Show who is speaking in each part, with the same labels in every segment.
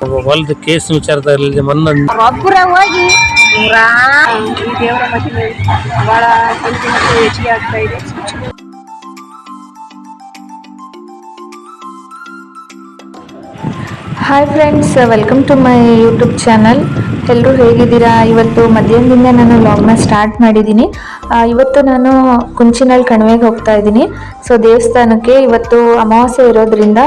Speaker 1: ಹೊಲದ ಕೇಸ್ ವಿಚಾರದಲ್ಲಿ ಮೊನ್ನ
Speaker 2: ಒಬ್ಬರ ಹೋಗಿ ಬಹಳ ಹೆಚ್ಚಿಗೆ ಆಗ್ತಾ ಇದೆ.
Speaker 3: Hi friends welcome to my YouTube channel ಎಲ್ಲರೂ ಹೇಗಿದ್ದೀರಾ? ಇವತ್ತು ಮಧ್ಯಾಹ್ನದಿಂದ ನಾನು ಲಾಗ್ನ ಸ್ಟಾರ್ಟ್ ಮಾಡಿದ್ದೀನಿ. ಇವತ್ತು ನಾನು ಕುಂಚಿನಲ್ಲಿ ಕಣಿವೆಗೆ ಹೋಗ್ತಾ ಇದ್ದೀನಿ. ಸೊ ದೇವಸ್ಥಾನಕ್ಕೆ ಇವತ್ತು ಅಮಾವಾಸ್ಯೆ ಇರೋದ್ರಿಂದ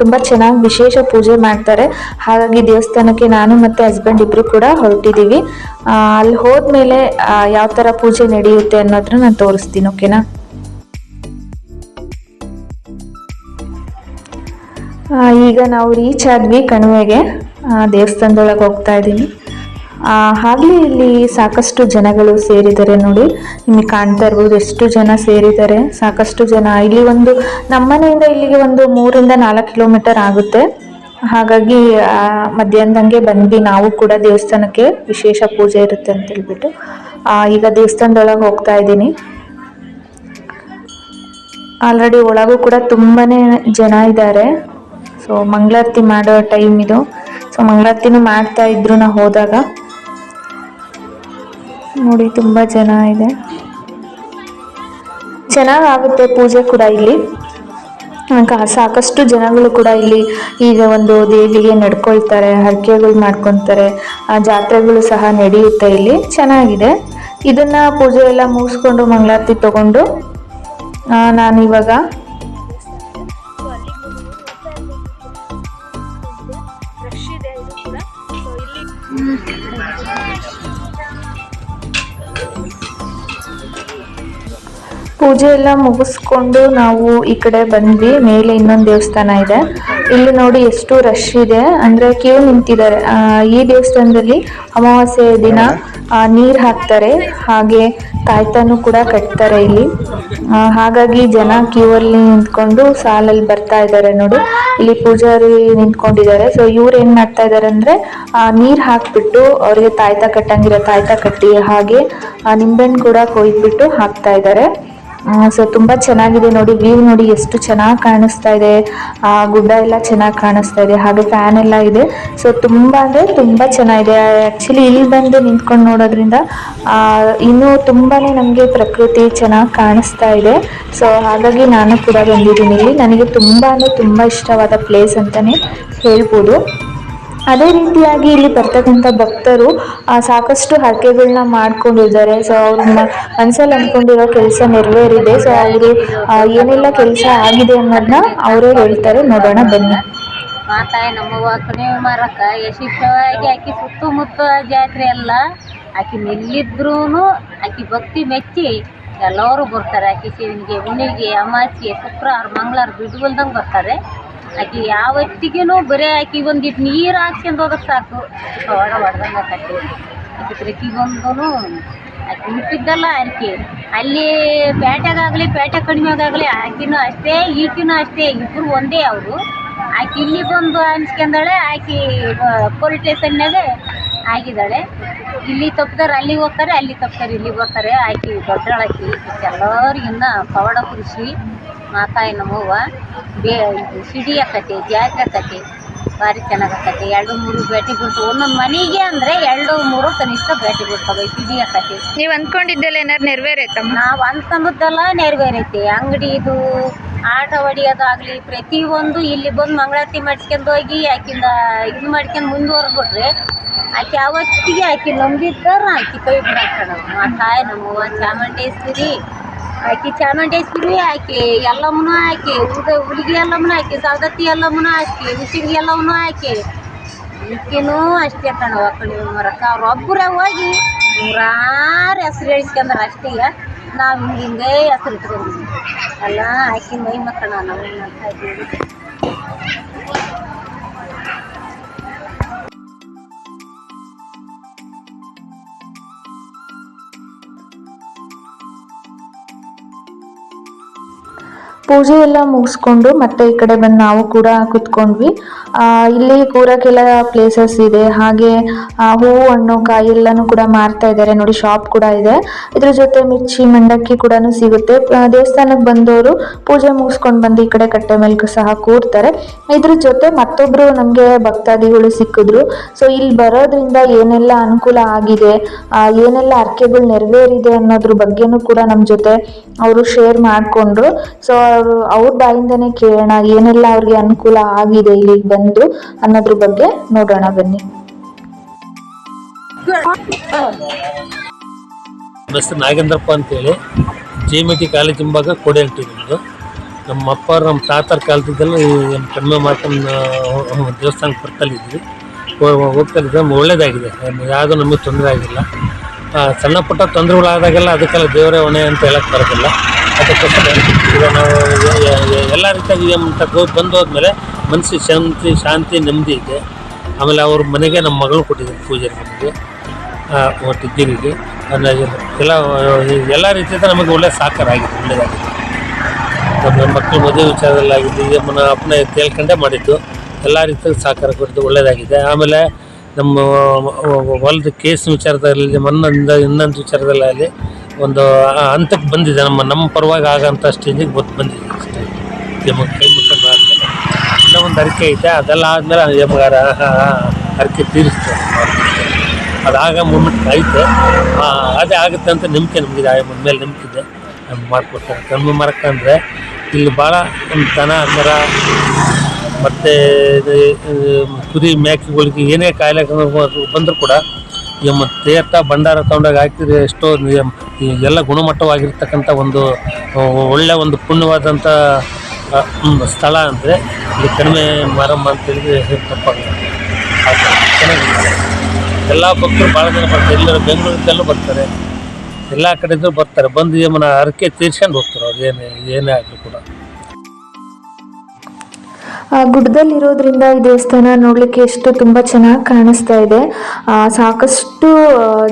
Speaker 3: ತುಂಬ ಚೆನ್ನಾಗಿ ವಿಶೇಷ ಪೂಜೆ ಮಾಡ್ತಾರೆ. ಹಾಗಾಗಿ ದೇವಸ್ಥಾನಕ್ಕೆ ನಾನು ಮತ್ತು ಹಸ್ಬೆಂಡ್ ಇಬ್ಬರು ಕೂಡ ಹೊರಟಿದ್ದೀವಿ ಅಲ್ಲಿ ಹೋದ್ಮೇಲೆ ಯಾವ ಥರ ಪೂಜೆ ನಡೆಯುತ್ತೆ ಅನ್ನೋದನ್ನ ನಾನು ತೋರಿಸ್ತೀನಿ ಓಕೆನಾ ಈಗ ನಾವು ರೀಚ್ ಆದ್ವಿ ಕಣಿವೆಗೆ. ದೇವಸ್ಥಾನದೊಳಗೆ ಹೋಗ್ತಾ ಇದ್ದೀನಿ. ಹಾಗೆ ಇಲ್ಲಿ ಸಾಕಷ್ಟು ಜನಗಳು ಸೇರಿದ್ದಾರೆ ನೋಡಿ. ನಿಮಗೆ ಕಾಣ್ತಾ ಇರ್ಬೋದು ಎಷ್ಟು ಜನ ಸೇರಿದ್ದಾರೆ. ಸಾಕಷ್ಟು ಜನ. ಇಲ್ಲಿ ಒಂದು ನಮ್ಮನೆಯಿಂದ ಇಲ್ಲಿಗೆ ಒಂದು ಮೂರಿಂದ ನಾಲ್ಕು ಕಿಲೋಮೀಟರ್ ಆಗುತ್ತೆ. ಹಾಗಾಗಿ ಮಧ್ಯಾಹ್ನದಂಗೆ ಬಂದ್ವಿ ನಾವು ಕೂಡ ದೇವಸ್ಥಾನಕ್ಕೆ. ವಿಶೇಷ ಪೂಜೆ ಇರುತ್ತೆ ಅಂತ ಹೇಳ್ಬಿಟ್ಟು. ಈಗ ದೇವಸ್ಥಾನದೊಳಗೆ ಹೋಗ್ತಾ ಇದ್ದೀನಿ. ಆಲ್ರೆಡಿ ಒಳಗೂ ಕೂಡ ತುಂಬಾ ಜನ ಇದ್ದಾರೆ. ಸೊ ಮಂಗಳಾರತಿ ಮಾಡೋ ಟೈಮ್ ಇದು. ಸೊ ಮಂಗಳಾರತಿನೂ ಮಾಡ್ತಾ ಇದ್ರು ನಾ ಹೋದಾಗ. ನೋಡಿ, ತುಂಬ ಜನ ಇದೆ. ಚೆನ್ನಾಗಾಗುತ್ತೆ ಪೂಜೆ ಕೂಡ ಇಲ್ಲಿ. ಸಾಕಷ್ಟು ಜನಗಳು ಕೂಡ ಇಲ್ಲಿ ಈಗ ಒಂದು ದೇವಿಗೆ ನಡ್ಕೊಳ್ತಾರೆ, ಹರಕೆಗಳು ಮಾಡ್ಕೊತಾರೆ. ಆ ಜಾತ್ರೆಗಳು ಸಹ ನಡೆಯುತ್ತೆ ಇಲ್ಲಿ. ಚೆನ್ನಾಗಿದೆ. ಇದನ್ನ ಪೂಜೆ ಎಲ್ಲ ಮುಗಿಸ್ಕೊಂಡು ಮಂಗಳಾರತಿ ತಗೊಂಡು ನಾನು ಇವಾಗ ಪೂಜೆ ಎಲ್ಲ ಮುಗಿಸ್ಕೊಂಡು ನಾವು ಈ ಕಡೆ ಬಂದ್ವಿ. ಮೇಲೆ ಇನ್ನೊಂದು ದೇವಸ್ಥಾನ ಇದೆ. ಇಲ್ಲಿ ನೋಡಿ ಎಷ್ಟು ರಶ್ ಇದೆ. ಅಂದ್ರೆ ಕ್ಯೂ ನಿಂತಿದ್ದಾರೆ. ಈ ದೇವಸ್ಥಾನದಲ್ಲಿ ಅಮಾವಾಸ್ಯೆ ದಿನ ನೀರು ಹಾಕ್ತಾರೆ. ಹಾಗೆ ತಾಯ್ತಾನು ಕೂಡ ಕಟ್ತಾರೆ ಇಲ್ಲಿ. ಹಾಗಾಗಿ ಜನ ಕ್ಯೂ ಅಲ್ಲಿ ನಿಂತ್ಕೊಂಡು ಸಾಲಲ್ಲಿ ಬರ್ತಾ ಇದ್ದಾರೆ ನೋಡಿ. ಇಲ್ಲಿ ಪೂಜಾರಿ ನಿಂತ್ಕೊಂಡಿದ್ದಾರೆ. ಸೊ ಇವ್ರು ಏನು ಮಾಡ್ತಾ ಇದ್ದಾರೆ ಅಂದ್ರೆ ನೀರ್ ಹಾಕ್ಬಿಟ್ಟು ಅವ್ರಿಗೆ ತಾಯ್ತಾ ಕಟ್ಟಂಗಿರೋ ತಾಯ್ತಾ ಕಟ್ಟಿ ಹಾಗೆ ನಿಂಬೆಹಣ್ಣು ಕೂಡ ಕೊಯ್ದ್ಬಿಟ್ಟು ಹಾಕ್ತಾ ಇದ್ದಾರೆ. ಸೊ ತುಂಬಾ ಚೆನ್ನಾಗಿದೆ ನೋಡಿ ವ್ಯೂ ನೋಡಿ ಎಷ್ಟು ಚೆನ್ನಾಗಿ ಕಾಣಿಸ್ತಾ ಇದೆ. ಆ, ಗುಡ್ಡ ಎಲ್ಲ ಚೆನ್ನಾಗಿ ಕಾಣಿಸ್ತಾ ಇದೆ, ಹಾಗೆ ಫ್ಯಾನ್ ಎಲ್ಲ ಇದೆ. ಸೊ ತುಂಬಾ ಅಂದ್ರೆ ತುಂಬಾ ಚೆನ್ನಾಗಿದೆ. ಆ್ಯಕ್ಚುಲಿ ಇಲ್ಲಿ ಬಂದು ನಿಂತ್ಕೊಂಡು ನೋಡೋದ್ರಿಂದ ಇನ್ನೂ ತುಂಬಾನೇ ನಮಗೆ ಪ್ರಕೃತಿ ಚೆನ್ನಾಗಿ ಕಾಣಿಸ್ತಾ ಇದೆ. ಸೊ ಹಾಗಾಗಿ ನಾನು ಕೂಡ ಬಂದಿದ್ದೀನಿ ಇಲ್ಲಿ. ನನಗೆ ತುಂಬಾ ಅಂದ್ರೆ ತುಂಬಾ ಇಷ್ಟವಾದ ಪ್ಲೇಸ್ ಅಂತಾನೆ ಹೇಳ್ಬೋದು. ಅದೇ ರೀತಿಯಾಗಿ ಇಲ್ಲಿ ಬರ್ತಕ್ಕಂಥ ಭಕ್ತರು ಸಾಕಷ್ಟು ಹರಕೆಗಳನ್ನ ಮಾಡ್ಕೊಂಡಿದ್ದಾರೆ. ಸೊ ಅವ್ರ ಮನಸ್ಸಲ್ಲಿ ಅಂದ್ಕೊಂಡಿರೋ ಕೆಲಸ ನೆರವೇರಿದೆ. ಸೊ ಅವರು ಏನೆಲ್ಲ ಕೆಲಸ ಆಗಿದೆ ಅನ್ನೋದನ್ನ ಅವರೇ ಹೇಳ್ತಾರೆ. ನೋಡೋಣ, ಬನ್ನಿ.
Speaker 2: ಮಾತಾಯ ನಮ್ಮವ್ವ ಕಣಿವೆ ಮಾರಕ್ಕ. ಯಶಸ್ವಿಯಾಗಿ ಆಕಿ ಸುತ್ತಮುತ್ತ ಜಾತ್ರೆ ಎಲ್ಲ ಆಕಿ ನಿಲ್ಲಿದ್ರೂ ಆಕಿ ಭಕ್ತಿ ಮೆಚ್ಚಿ ಎಲ್ಲರೂ ಬರ್ತಾರೆ. ಆಕಿ ಶಿವನಿಗೆ, ಹುಣ್ಣಿಗೆ ಅಮಾಸಿಗೆ ಶುಕ್ರವಾರ, ಮಂಗಳವಾರ ಬಿಡುವಲ್ದಂಗೆ ಬರ್ತಾರೆ. ಆಕಿ ಯಾವತ್ತಿಗೂ ಬರೀ ಆಕಿ ಒಂದಿಟ್ಟು ನೀರು ಹಾಕ್ಸ್ಕೊಂಡು ಹೋದಕ್ಕೆ ಸಾಕು. ಹೊಡ ಹೊಡೆದಂಗೆ ಕಟ್ಟಿ ಆಕಿ ಪ್ರತಿಯೊಂದೂ ಆಕಿ ಹುಟ್ಟಿದ್ದಲ್ಲ ಆಕೆ ಅಲ್ಲಿ ಪೇಟೆಗಾಗಲಿ, ಪೇಟೆ ಕಡಿಮೆಗಾಗಲಿ ಆಕಿನೂ ಅಷ್ಟೇ, ಈಕಿನೂ ಅಷ್ಟೇ ಇಬ್ಬರು ಒಂದೇ ಅವರು. ಆಕಿ ಇಲ್ಲಿ ಬಂದು ಅನ್ಸ್ಕೊಂಡಾಳೆ, ಆಕಿ ಪೊಲೀಸ್ ಸ್ಟೇಷನ್ನಾಗೆ ಆಗಿದ್ದಾಳೆ. ಇಲ್ಲಿ ತಪ್ತಾರೆ ಅಲ್ಲಿಗೆ ಹೋಗ್ತಾರೆ, ಅಲ್ಲಿ ತಪ್ತಾರೆ ಇಲ್ಲಿ ಹೋಗ್ತಾರೆ ಆಕಿ ದೊಡ್ಡಳಾಕಿ ಎಲ್ಲರಿಗಿನ್ನ ಪವಾಡ ಕೃಷಿ ಮಾತಾಯಿ ನಮ್ಮವ್ವ ಬೇ ಇದು ಸಿಡಿ ಆಕತಿ ಜಾತ್ರೆ ಆಕತಿ ಭಾರಿ ಚೆನ್ನಾಗಿ ಆಕತಿ ಎರಡು ಮೂರು ಭೇಟಿ ಬಿಡ್ತು ಒಂದೊಂದು ಮನೆಗೆ ಅಂದರೆ ಎರಡು ಮೂರು ಕನಿಷ್ಠ ಭೇಟಿ ಬಿಡ್ತವೆ ಸಿಡಿ ಆಕತಿ
Speaker 3: ನೀವು ಅಂದ್ಕೊಂಡಿದ್ದೆಲ್ಲ ಏನಾರು ನೆರವೇರೈತಮ್ಮ
Speaker 2: ನಾವು ಅನ್ಕೊಂಡದ್ದೆಲ್ಲ ನೆರವೇರೈತಿ. ಅಂಗಡಿದು ಆಟ ಹೊಡಿಯೋದಾಗಲಿ ಪ್ರತಿಯೊಂದು ಇಲ್ಲಿ ಬಂದು ಮಂಗಳಾರತಿ ಮಾಡ್ಸ್ಕೊಂಡು ಹೋಗಿ ಆಕಿಂದ ಇದು ಮಾಡ್ಕೊಂಡು ಮುಂದುವರೆದ್ಬಿಟ್ರೆ ಆಕೆ ಅವತ್ತಿಗೆ ಆಕಿ ನಂಬಿದ್ದಾರ ಆಕಿ ಕೈ ಬಿಡಾಕಣ ಆ ತಾಯಿ ನಮ್ಮವ್ವ ಚಾಮುಂಡೇಶ್ವರಿ. ಆಕಿ ಚಾಮುಂಡೇಶ್ವರಿ ಆಕಿ ಎಲ್ಲಮ್ಮನು ಆಕಿ ಉದ ಹುಲಿಗಿ ಎಲ್ಲಮ್ಮನು ಆಕಿ, ಸವದತ್ತಿ ಎಲ್ಲಮ್ಮನು ಆಕಿ, ಉಸಿರಿ ಎಲ್ಲವನ್ನೂ ಆಕಿ. ಈಕಿನೂ ಅಷ್ಟೇ ಕಣವ ಕಣಿ ಮರಕ್ಕ ಅವ್ರೊಬ್ಬರೇ ಹೋಗಿ ನೂರಾರು ಹೆಸ್ರು ಹೇಳಿಸ್ಕೊಂಡ್ರೆ ಅಷ್ಟೇ. ನಾವು ಹಿಂಗೆ ಹಿಂಗೆ ಹೆಸ್ರು ಇಟ್ಕೊಂಡಿದ್ವಿ ಎಲ್ಲ ಆಕಿ ಮೈ ಮಕ್ಕಳ ನಾವು ಅಂತ
Speaker 3: ಪೂಜೆ ಎಲ್ಲ ಮುಗಿಸ್ಕೊಂಡು ಮತ್ತೆ ಈ ಕಡೆ ಬಂದು ನಾವು ಕೂಡ ಕುತ್ಕೊಂಡ್ವಿ. ಇಲ್ಲಿ ಕೂರಕ್ಕೆಲ್ಲ ಪ್ಲೇಸಸ್ ಇದೆ. ಹಾಗೆ ಹೂವು, ಹಣ್ಣು, ಕಾಯಿ ಎಲ್ಲಾನು ಕೂಡ ಮಾರ್ತಾ ಇದ್ದಾರೆ. ನೋಡಿ ಶಾಪ್ ಕೂಡ ಇದೆ. ಇದ್ರ ಜೊತೆ ಮಿರ್ಚಿ, ಮಂಡಕ್ಕಿ ಕೂಡ ಸಿಗುತ್ತೆ. ದೇವಸ್ಥಾನಕ್ಕೆ ಬಂದವರು ಪೂಜೆ ಮುಗಿಸ್ಕೊಂಡು ಬಂದು ಈ ಕಡೆ ಕಟ್ಟೆ ಮೇಲೆ ಸಹ ಕೂರ್ತಾರೆ. ಇದ್ರ ಜೊತೆ ಮತ್ತೊಬ್ರು ನಮಗೆ ಭಕ್ತಾದಿಗಳು ಸಿಕ್ಕಿದ್ರು. ಸೊ ಇಲ್ಲಿ ಬರೋದ್ರಿಂದ ಏನೆಲ್ಲ ಅನುಕೂಲ ಆಗಿದೆ ಏನೆಲ್ಲ ಅರ್ಕೆಗಳು ನೆರವೇರಿದೆ ಅನ್ನೋದ್ರ ಬಗ್ಗೆನೂ ಕೂಡ ನಮ್ಮ ಜೊತೆ ಅವರು ಶೇರ್ ಮಾಡಿಕೊಂಡ್ರು. ಸೊ ಅವರು, ಅವ್ರ ಬಾಯಿಂದನೇ ಕೇಳೋಣ, ಏನೆಲ್ಲ ಅವ್ರಿಗೆ ಅನುಕೂಲ ಆಗಿದೆ ಇಲ್ಲಿಗೆ ಬಂದು. ಅನ್ನೋದ್ರ ಬಗ್ಗೆ ನೋಡೋಣ ಬನ್ನಿ.
Speaker 1: ನಮ್ಮ ಹೆಸರು ನಾಗೇಂದ್ರಪ್ಪ ಅಂತೇಳಿ ಜೆ ಎಂ ಟಿ ಕಾಲೇಜ್ ಹಿಂಭಾಗ ಕೊಡೆ ನಮ್ಮದು ನಮ್ಮ ಅಪ್ಪ ನಮ್ಮ ತಾತರ ಕಾಲದಿಂದಲೂ ಈ ಕಡಿಮೆ ಮಾಡ್ಕೊಂಡು ದೇವಸ್ಥಾನಕ್ಕೆ ಬರ್ತಲ್ಲಿದ್ವಿ ಹೋ- ಹೋಗ್ತಲ್ಲಿದ್ದೆ ಒಳ್ಳೇದಾಗಿದೆ. ಯಾವುದೂ ನಮಗೆ ತೊಂದರೆ ಆಗಿಲ್ಲ. ಸಣ್ಣ ಪುಟ್ಟ ತೊಂದರೆಗಳಾದಾಗೆಲ್ಲ ಅದಕ್ಕೆಲ್ಲ ದೇವರೇ ಹೊಣೆ ಅಂತ ಹೇಳಕ್ಕೆ ಬರೋದಿಲ್ಲ. ಅದಕ್ಕೋಸ್ಕರ ಈಗ ನಾವು ಎಲ್ಲ ರೀತಿಯಾಗಿ ಅಂತ ಬಂದು ಹೋದ್ಮೇಲೆ ಮನಸ್ಸಿಗೆ ಶಾಂತಿ ಶಾಂತಿ, ನೆಮ್ಮದಿ ಇದೆ. ಆಮೇಲೆ ಅವ್ರ ಮನೆಗೆ ನಮ್ಮ ಮಗಳು ಕೊಟ್ಟಿದ್ದಾರೆ ಪೂಜೆ ನಮಗೆ. ಒಟ್ಟು ಹಾಗಾಗಿ ಎಲ್ಲ ಎಲ್ಲ ರೀತಿಯಿಂದ ನಮಗೆ ಒಳ್ಳೆ ಸಾಕಾರ ಆಗಿದೆ ಒಳ್ಳೆಯದಾಗಿದೆ ನಮ್ಮ ಮಕ್ಕಳ ಮದುವೆ ವಿಚಾರದಲ್ಲಾಗಿದ್ದು ಈಗ ಮನ ಅಪ್ಪನ ತೇಳ್ಕೊಂಡೇ ಮಾಡಿದ್ದು, ಎಲ್ಲ ರೀತಿಯಲ್ಲಿ ಸಹಕಾರ ಕೊಟ್ಟು ಒಳ್ಳೆಯದಾಗಿದೆ ಆಮೇಲೆ ನಮ್ಮ ಹೊಲದ ಕೇಸ್ ವಿಚಾರದಲ್ಲಿ ಮೊನ್ನಿಂದ ಇನ್ನೊಂದು ವಿಚಾರದಲ್ಲಾಗಲಿ ಒಂದು ಆ ಹಂತಕ್ಕೆ ಬಂದಿದೆ. ನಮ್ಮ ನಮ್ಮ ಪರವಾಗಿ ಆಗೋಂಥ ಸ್ಟೇಜಿಗೆ ಬತ್ತು ಬಂದಿದೆ ಅಷ್ಟೇ. ನಮಗೆ ಕೈ ಮುಟ್ಟೋದು ಆದ್ಮೇಲೆ ಇನ್ನೂ ಒಂದು ಅರಿಕೆ ಐತೆ. ಅದೆಲ್ಲ ಆದಮೇಲೆ ಯಮಗಾರ ಅರಿಕೆ ತೀರಿಸ್ತೇವೆ ಅದಾಗ ಮೂಮೆಂಟ್ ಐತೆ. ಆ, ಅದೇ ಆಗುತ್ತೆ ಅಂತ ನಂಬಿಕೆ ನಮಗಿದೆ. ಆಯಮ್ಮನ ಮೇಲೆ ನಂಬಿಕೆ ನಮ್ಗೆ ಮಾಡಿಕೊಡ್ತಾರೆ ಕಮ್ಮಿ ಮರಕ್ಕಂದರೆ ಇಲ್ಲಿ ಭಾಳ ಒಂದು ದನ ಮರ ಮತ್ತು ಕುರಿ ಮೇಕೆಗಳಿಗೆ ಏನೇ ಕಾಯಿಲೆ ಬಂದರೂ ಕೂಡ ಈ ಬಂಡಾರ ಭಂಡಾರ ತಗೊಂಡಾಗ ಹಾಕಿದ್ರೆ ಎಷ್ಟೋ ಎಲ್ಲ ಗುಣಮಟ್ಟವಾಗಿರ್ತಕ್ಕಂಥ ಒಂದು ಒಳ್ಳೆಯ ಒಳ್ಳೆ ಒಂದು ಪುಣ್ಯವಾದಂಥ ಸ್ಥಳ ಅಂದರೆ ಇಲ್ಲಿ ಕಡಿಮೆ ಮಾರಮ್ಮ ಅಂತ ಹೇಳಿದ್ರೆ ತಪ್ಪಾಗಲ್ಲ ಹಾಗೆ ಚೆನ್ನಾಗಿದೆ. ಎಲ್ಲ ಭಕ್ತರು ಭಾಳ ಜನ ಬರ್ತಾರೆ. ಎಲ್ಲರೂ ಬೆಂಗಳೂರಿಂದಲೂ ಬರ್ತಾರೆ. ಎಲ್ಲ ಕಡೆಯಿಂದ ಬರ್ತಾರೆ. ಬಂದು ಯಮನ ಹರಕೆ ತೀರ್ಸ್ಕೊಂಡು ಹೋಗ್ತಾರೆ ಅವ್ರು. ಏನೇ ಏನೇ ಆಗಲಿ ಕೂಡ.
Speaker 3: ಗುಡ್ಡದಲ್ಲಿರೋದ್ರಿಂದ ಈ ದೇವಸ್ಥಾನ ನೋಡ್ಲಿಕ್ಕೆ ಎಷ್ಟು ತುಂಬಾ ಚೆನ್ನಾಗಿ ಕಾಣಿಸ್ತಾ ಇದೆ. ಆ, ಸಾಕಷ್ಟು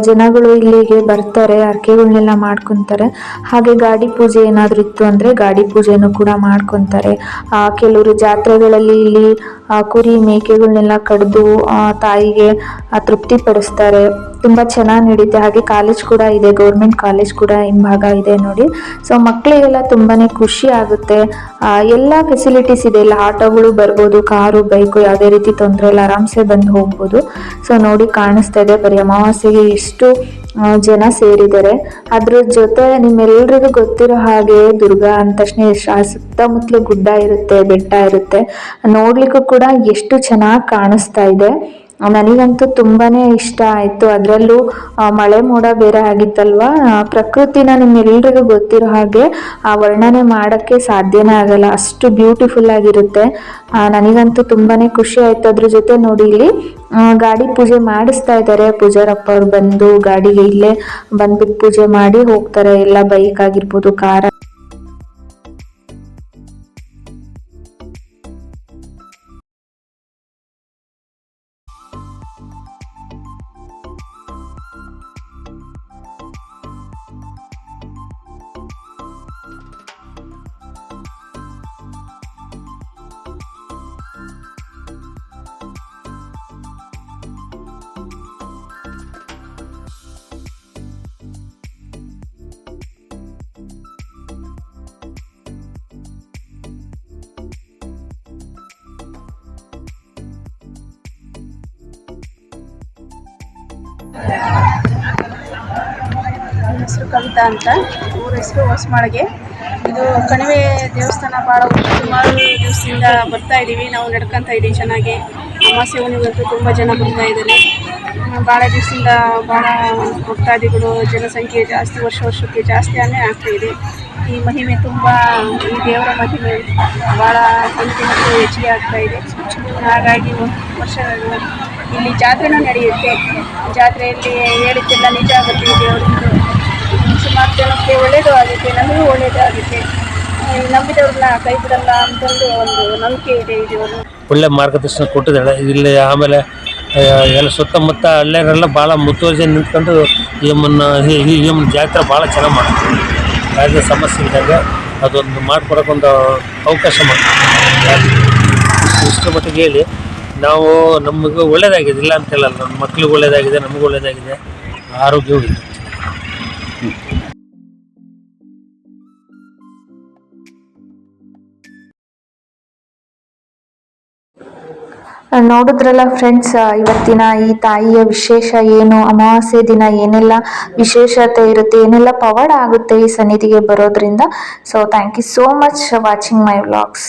Speaker 3: ಜನಗಳು ಇಲ್ಲಿಗೆ ಬರ್ತಾರೆ ಹರಕೆಗಳನ್ನೆಲ್ಲ ಮಾಡ್ಕೊಂತಾರೆ. ಹಾಗೆ ಗಾಡಿ ಪೂಜೆ ಏನಾದ್ರು ಇತ್ತು ಅಂದ್ರೆ ಗಾಡಿ ಪೂಜೆನೂ ಕೂಡ ಮಾಡ್ಕೊಂತಾರೆ. ಆ, ಕೆಲವರು ಜಾತ್ರೆಗಳಲ್ಲಿ ಇಲ್ಲಿ ಆ, ಕುರಿ ಮೇಕೆಗಳನ್ನೆಲ್ಲ ಕಡಿದು ತಾಯಿಗೆ ಆ, ತೃಪ್ತಿ ಪಡಿಸ್ತಾರೆ. ತುಂಬಾ ಚೆನ್ನಾಗಿ ನಡೀತೆ. ಹಾಗೆ ಕಾಲೇಜ್ ಕೂಡ ಇದೆ ಗೌರ್ಮೆಂಟ್ ಕಾಲೇಜ್ ಕೂಡ ಹಿಂಭಾಗ ಇದೆ ನೋಡಿ. ಸೊ ಮಕ್ಕಳಿಗೆಲ್ಲ ತುಂಬಾ ಖುಷಿ ಆಗುತ್ತೆ. ಎಲ್ಲ ಫೆಸಿಲಿಟೀಸ್ ಇದೆ. ಇಲ್ಲ, ಆಟೋಗಳು ಬರ್ಬೋದು, ಕಾರು, ಬೈಕು, ಯಾವುದೇ ರೀತಿ ತೊಂದರೆ ಇಲ್ಲ. ಆರಾಮ್ಸೆ ಬಂದು ಹೋಗ್ಬೋದು. ಸೊ ನೋಡಿ ಕಾಣಿಸ್ತಾ ಇದೆ. ಬರೀ ಅಮಾವಾಸ್ಯೆಗೆ ಎಷ್ಟು ಜನ ಸೇರಿದ್ದಾರೆ. ಅದ್ರ ಜೊತೆ ನಿಮ್ಮೆಲ್ರಿಗೂ ಗೊತ್ತಿರೋ ಹಾಗೆ ದುರ್ಗಾ ಅಂದ ತಕ್ಷಣ ಸುತ್ತಮುತ್ತಲು ಗುಡ್ಡ ಇರುತ್ತೆ, ಬೆಟ್ಟ ಇರುತ್ತೆ. ನೋಡ್ಲಿಕ್ಕೂ ಕೂಡ ಎಷ್ಟು ಚೆನ್ನಾಗಿ ಕಾಣಿಸ್ತಾ ಇದೆ. ನನಗಂತೂ ತುಂಬಾನೇ ಇಷ್ಟ ಆಯ್ತು. ಅದರಲ್ಲೂ ಮಳೆ ಮೋಡ ಬೇರೆ ಆಗಿತ್ತಲ್ವಾ? ಪ್ರಕೃತಿನ ನಿಮ್ಮೆಲ್ಲರಿಗೂ ಗೊತ್ತಿರೋ ಹಾಗೆ, ಆ, ವರ್ಣನೆ ಮಾಡೋಕ್ಕೆ ಸಾಧ್ಯನೇ ಆಗಲ್ಲ. ಅಷ್ಟು ಬ್ಯೂಟಿಫುಲ್ ಆಗಿರುತ್ತೆ. ನನಗಂತೂ ತುಂಬಾನೇ ಖುಷಿ ಆಯ್ತು ಅದ್ರ ಜೊತೆ ನೋಡಿ ಇಲ್ಲಿ. ಗಾಡಿ ಪೂಜೆ ಮಾಡಿಸ್ತಾ ಇದ್ದಾರೆ. ಪೂಜಾರಪ್ಪ ಅವ್ರು ಬಂದು ಗಾಡಿಗೆ ಇಲ್ಲೇ ಬಂದ್ಬಿಟ್ಟು ಪೂಜೆ ಮಾಡಿ ಹೋಗ್ತಾರೆ. ಎಲ್ಲ ಬೈಕ್ ಆಗಿರ್ಬೋದು ಕಾರ್
Speaker 4: ನನ್ನ ಹೆಸರು ಕವಿತಾ ಅಂತ. ಊರ ಹೆಸರು ಹೊಸಮಾಳಿಗೆ. ಇದು ಕಣಿವೆ ದೇವಸ್ಥಾನ ಭಾಳ ಸುಮಾರು ದಿವಸದಿಂದ ಬರ್ತಾ ಇದ್ದೀವಿ ನಾವು ನಡ್ಕೊಂತ ಇದ್ದೀವಿ ಚೆನ್ನಾಗಿ. ಅಮಾಸೆ ಹುಣ್ಣಿಮೆಗಂತೂ ತುಂಬ ಜನ ಬರ್ತಾ ಇದ್ದಾರೆ. ಭಾಳ ದಿವಸದಿಂದ ಭಾಳ ಭಕ್ತಾದಿಗಳು, ಜನಸಂಖ್ಯೆ ಜಾಸ್ತಿ, ವರ್ಷ ವರ್ಷಕ್ಕೆ ಜಾಸ್ತಿಯೇ ಆಗ್ತಾ ಇದೆ. ಈ ಮಹಿಮೆ ತುಂಬ, ಈ ದೇವರ ಮಹಿಮೆ ಭಾಳ ದಿನಕ್ಕೂ ಹೆಚ್ಚಿಗೆ ಆಗ್ತಾ ಇದೆ. ಹಾಗಾಗಿ ವರ್ಷ ಇಲ್ಲಿ ಜಾತ್ರೆನೂ ನಡೆಯುತ್ತೆ. ಜಾತ್ರೆಯಲ್ಲಿ ಹೇಳಿದ್ದೆಲ್ಲ ನಿಜ ಆಗುತ್ತೆ ದೇವರಿಂದು ಸುಮಾರು ಜನಕ್ಕೆ ಒಳ್ಳೆಯದು ಆಗುತ್ತೆ, ನಮಗೂ ಒಳ್ಳೆಯದು ಆಗುತ್ತೆ. ನಂಬಿದವ್ರನ್ನ ಕೈ ಬಿಡಲ್ಲ ಒಂದು ನಂಬಿಕೆ ಇದೆ ದೇವರು
Speaker 1: ಒಳ್ಳೆ ಮಾರ್ಗದರ್ಶನ ಕೊಟ್ಟಿದ್ದಾಳೆ ಇಲ್ಲಿ ಆಮೇಲೆ ಎಲ್ಲ ಸುತ್ತಮುತ್ತ ಹಳ್ಳಿಯರೆಲ್ಲ ಭಾಳ ಮುತುವರ್ಜಿ ನಿಂತ್ಕೊಂಡು ಈ ಈಮನ್ ಜಾತ್ರೆ ಭಾಳ ಚೆನ್ನಾಗಿ ಮಾಡ್ತಾರೆ. ಯಾವುದೇ ಸಮಸ್ಯೆ ಇದ್ದಾಗ ಅದೊಂದು ಮಾಡ್ಕೊಡೋಕ್ಕೊಂದು ಅವಕಾಶ ಮಾಡ್ತಾರೆ. ಇಷ್ಟು ಮಟ್ಟಿಗೆ ಹೇಳಿ. ನಾವು ನಮಗೆ ಒಳ್ಳೇದಾಗಿದೆ, ಇಲ್ಲ ಅಂತ ಹೇಳಲ್ಲ. ನಮ್ಮ ಮಕ್ಳಿಗೆ ಒಳ್ಳೇದಾಗಿದೆ, ನಮಗೂ ಒಳ್ಳೇದಾಗಿದೆ. ಆರೋಗ್ಯವೂ ಇದೆ.
Speaker 3: ನೋಡಿದ್ರಲ್ಲ ಫ್ರೆಂಡ್ಸ್ ಇವತ್ತಿನ ಈ ತಾಯಿಯ ವಿಶೇಷ ಏನು, ಅಮಾವಾಸ್ಯೆ ದಿನ ಏನೆಲ್ಲ ವಿಶೇಷತೆ ಇರುತ್ತೆ, ಏನೆಲ್ಲ ಪವಾಡ ಆಗುತ್ತೆ ಈ ಸನ್ನಿಧಿಗೆ ಬರೋದ್ರಿಂದ. So thank you so much watching my vlogs